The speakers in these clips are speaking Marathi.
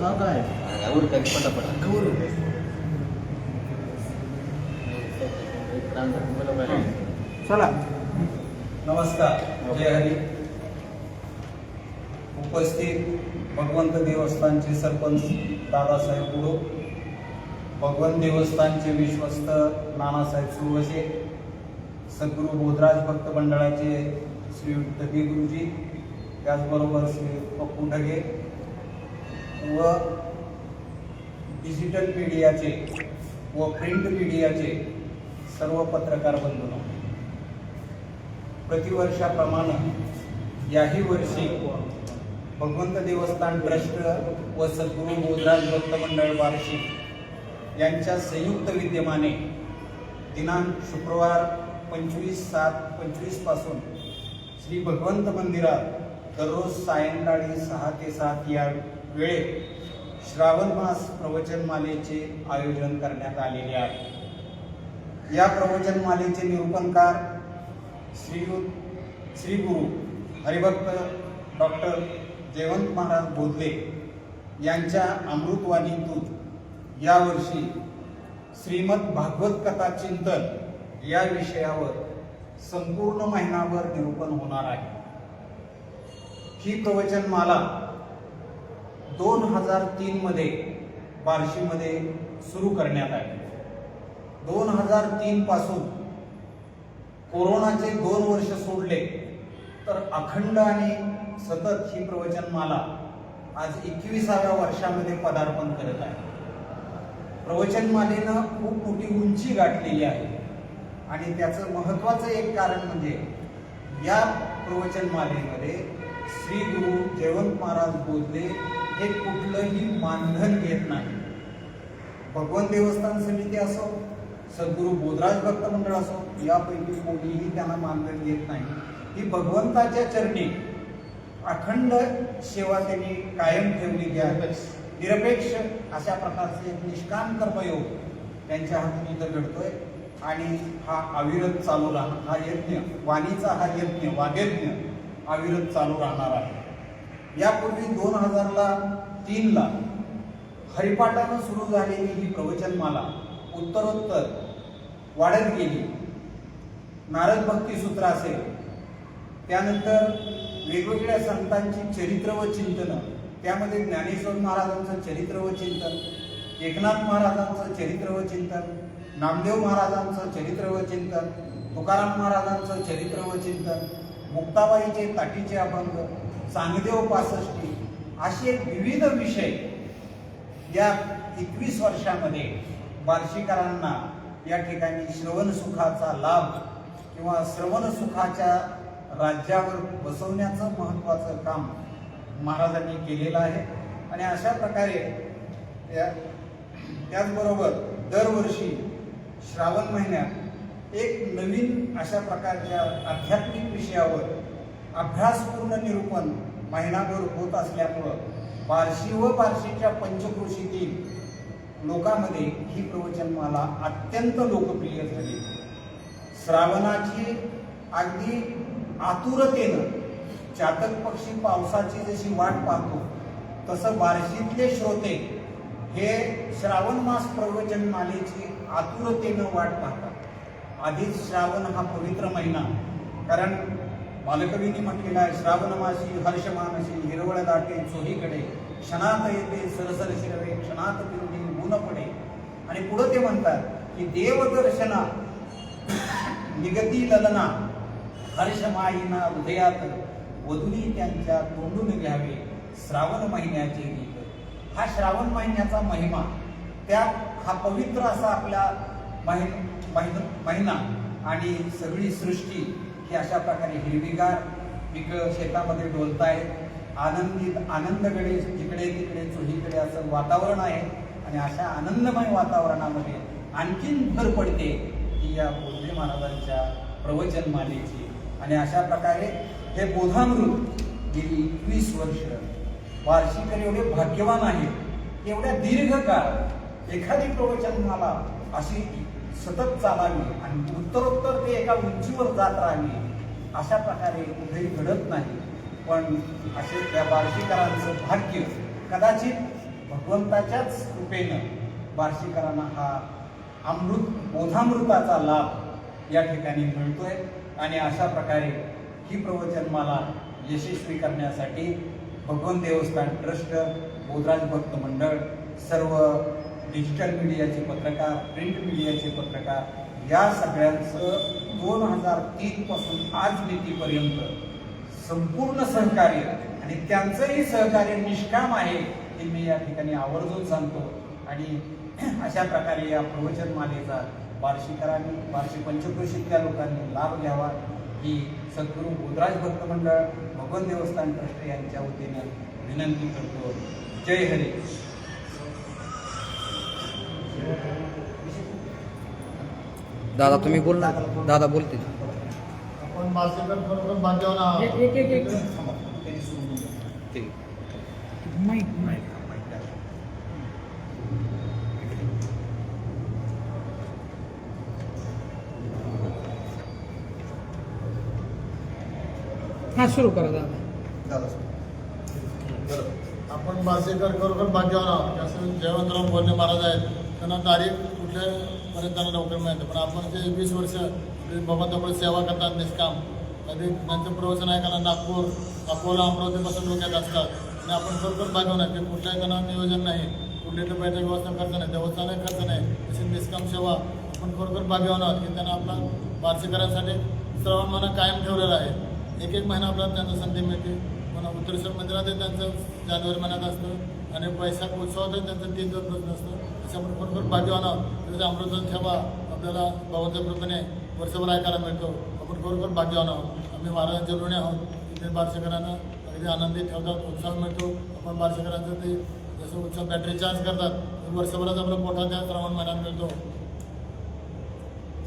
हा काय? चला. नमस्कार. जय हरी. उपस्थित भगवंत देवस्थानचे सरपंच दादासाहेब गुरु भगवंत देवस्थानचे विश्वस्त नानासाहेब सुरवसे सद्गुरू बोधराज भक्त मंडळाचे श्री ढगे गुरुजी त्याचबरोबर श्री पप्पू ढगे व डिजिटल मीडियाचे व प्रिंट मीडियाचे सर्व पत्रकार बंधून प्रतिवर्षाप्रमाणे याही वर्षी भगवंत देवस्थान ट्रस्ट व सद्गुरू बोधराज भक्त मंडळ वार्षिक यांच्या संयुक्त विद्यमाने दिनांक शुक्रवार पंचवीस सात पंचवीसपासून श्री भगवंत मंदिरात दररोज सायंकाळी सहा ते सात या वेळेत श्रावण मास प्रवचनमालेचे आयोजन करण्यात आलेले आहे. या प्रवचनमालेचे निरूपणकार श्रीयुत श्री गुरु हरिभक्त डॉक्टर जयवंत महाराज बोधले यांच्या अमृतवाणीतून यावर्षी श्रीमद भागवत कथा चिंतन या विषयावर संपूर्ण महिनाभर निरूपण होणार आहे. ही प्रवचनमाला दोन हजार तीनमध्ये बार्शीमध्ये सुरू करण्यात आली. दोन हजार तीनपासून कोरोनाचे दोन वर्ष सोडले तर अखंड आणि सतत ही प्रवचनमाला आज एकविसाव्या वर्षामध्ये पदार्पण करत आहे. प्रवचनमालेनं खूप मोठी उंची गाठलेली आहे. आणि त्याचं महत्वाचं एक कारण म्हणजे या प्रवचनमालेमध्ये श्री गुरु जयवंत महाराज बोधले हे कुठलंही मानधन घेत नाही. भगवान देवस्थान समिती असो सद्गुरू बोधराज भक्त मंडळ असो यापैकी कोणीही त्यांना मानधन घेत नाही. ही भगवंताच्या चरणी अखंड सेवा त्यांनी कायम ठेवलेली आहे. निरपेक्ष अशा प्रकारचे निष्काम कर्मयोग त्यांच्या हातून इथं घडतोय. आणि हा अविरत चालू राहणार हा यज्ञ वाणीचा हा यज्ञ वाद्यज्ञ अविरत चालू राहणार आहे. यापूर्वी दोन हजारला तीनला हरिपाठानं सुरू झालेली ही प्रवचनमाला उत्तरोत्तर वाढत गेली. नारद भक्ती सूत्र असेल. त्यानंतर वेगवेगळ्या संतांची चरित्र व चिंतन त्यामध्ये ज्ञानेश्वर महाराजांचं चरित्र व चिंतन एकनाथ महाराजांचं चरित्र व चिंतन नामदेव महाराजांचं चरित्र व चिंतन तुकाराम महाराजांचं चरित्र व चिंतन मुक्ताबाईचे ताटीचे अभंग चांगदेव पासष्टी असे विविध विषय या एकवीस वर्षामध्ये बार्शीकरांना या ठिकाणी श्रवण सुखाचा लाभ किंवा श्रवण सुखाच्या राज्यावर बसवण्याचं महत्वाचं काम महाराजांनी केलेलं आहे. आणि अशा प्रकारे त्या त्याचबरोबर दरवर्षी श्रावण महिन्यात एक नवीन अशा प्रकारच्या आध्यात्मिक विषयावर अभ्यासपूर्ण निरूपण महिनाभर होत असल्यामुळं बार्शी व बार्शीच्या पंचक्रोशीतील लोकांमध्ये ही प्रवचनमाला अत्यंत लोकप्रिय झाली. श्रावणाची अगदी आतुरतेनं चातक पक्षी पावसाची जशी वाट पाहतो तसं बार्शीतले श्रोते हे श्रावण मास प्रवचन मालेची आतुरतेनं वाट पाहतात. आधीच श्रावण हा पवित्र महिना. कारण बालकवींनी म्हटलेला आहे श्रावणमासी हर्षमानसी हिरवळ दाटे चोहीकडे क्षणात येते सरसर शिरवे क्षणात फिरणे ऊन पडे. आणि पुढे ते म्हणतात की देवदर्शना निगती ललना हर्षमाईना हृदयात वधुनी त्यांच्या तोंडून घ्यावे श्रावण महिन्याचे गीत. हा श्रावण महिन्याचा महिमा त्या हा पवित्र असा आपल्या महिन महिन महिना आणि सगळी सृष्टी ही अशा प्रकारे हिरवीगार पिकं शेतामध्ये डोलत आहेत आनंदित आनंदकडे जिकडे तिकडे चोहीकडे असं वातावरण आहे आणि अशा आनंदमय वातावरणामध्ये आणखीन भर पडते की या बोधे महाराजांच्या प्रवचनमालेची आणि अशा प्रकारे हे बोधामृत गेली एकवीस वर्ष. वार्षिकर एवढे भाग्यवान आहेत. एवढ्या दीर्घ काळ एखादी प्रवचनमाला अशी सतत चालावी आणि उत्तरोत्तर ते एका उंचीवर जात राहावी अशा प्रकारे कुठेही घडत नाही. पण असे त्या बार्शीकरांचं भाग्य कदाचित भगवंताच्याच कृपेनं बार्शीकरांना हा अमृत बोधामृताचा लाभ या ठिकाणी मिळतोय. आणि अशा प्रकारे ही प्रवचन मला यशस्वी करण्यासाठी भगवंत देवस्थान ट्रस्ट बोधराज भक्त मंडळ सर्व डिजिटल मीडियाचे पत्रकार प्रिंट मीडियाचे पत्रकार या सगळ्यांचं दोन हजार तीनपासून आज मितीपर्यंत संपूर्ण सहकार्य आणि त्यांचंही सहकार्य निष्काम आहे हे मी या ठिकाणी आवर्जून सांगतो. आणि अशा प्रकारे या प्रवचन मालेचा बार्शीकरांनी बार्शी पंचक्रोशीतल्या लोकांनी लाभ घ्यावा ही सद्गुरू गोदराज भक्त मंडळ भगवान देवस्थान ट्रस्ट यांच्या वतीनं विनंती करतो. जय हरी. दादा तुम्ही बोल ना. दादा बोलते. आपण मासिकर बरोबर आहोत. एक एक एक माईक माईक. हा सुरू करा दादा. आपण मासिकर बरोबर भाग्यवान आहोत. की असं जयवंतराव बोलणे महाराज आहेत. त्यांना तारीख कुठल्यापर्यंत त्यांना नोकरी मिळते. पण आपण जे वीस वर्ष बाबांजवळ सेवा करतात निष्काम कधी त्यांचं प्रवचन ऐकायला नागपूर अकोला अमरावतीपासून डोक्यात असतात. आणि आपण बरोबर भाग्यवान की कुठल्याही त्यांना नियोजन नाही. कुठली तर बैठक व्यवस्था खर्च नाही देवस्थानही खर्च नाही. तशी निष्काम सेवा आपण खरोखर भाग्यवान आहोत की त्यांना आपला वार्षिकांसाठी श्रवण मना कायम ठेवलेला आहे. एक एक महिना आपल्याला त्यांना संधी मिळते. पुन्हा उत्तरेश्वर मंदिरातही त्यांचं जानेवारी महिन्यात असतं. आणि वैशाख उत्सवातही त्यांचं तीन दिवस असतं अशा आपण भरपूर भाग्यवान आहोत त्याचा अमृत ठेवा. आपल्याला कृपेने वर्षभर ऐकायला मिळतो. आपण खरोखर भाग्यवान आहोत? आम्ही महाराजांच्या ऋणी आहोत. इथे बार्शीकरांना अगदी आनंदी ठेवतात उत्साह मिळतो. आपण बार्शीकरांचं ते जसं उत्साह बॅटरी चार्ज करतात वर्षभरात आपल्या पोटात त्या श्रावण महिन्यात मिळतो.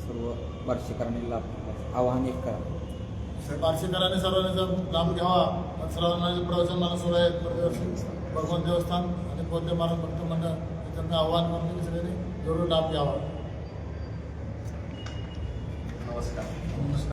सर्व बार्शीकरांनी लाभ आवाहन एक करा. बार्शीकरांनी सर्वांनी जर लाभ घ्यावा. सर्वांना प्रवचन मला सुरू आहे. प्रतिवर्षी भगवान देवस्थान आणि बौद्ध महाराज भक्त मंडळ. त्यांना आव्हान म्हणून तुम्ही सगळ्यांनी जरूर लाभ घ्यावा. नमस्कार.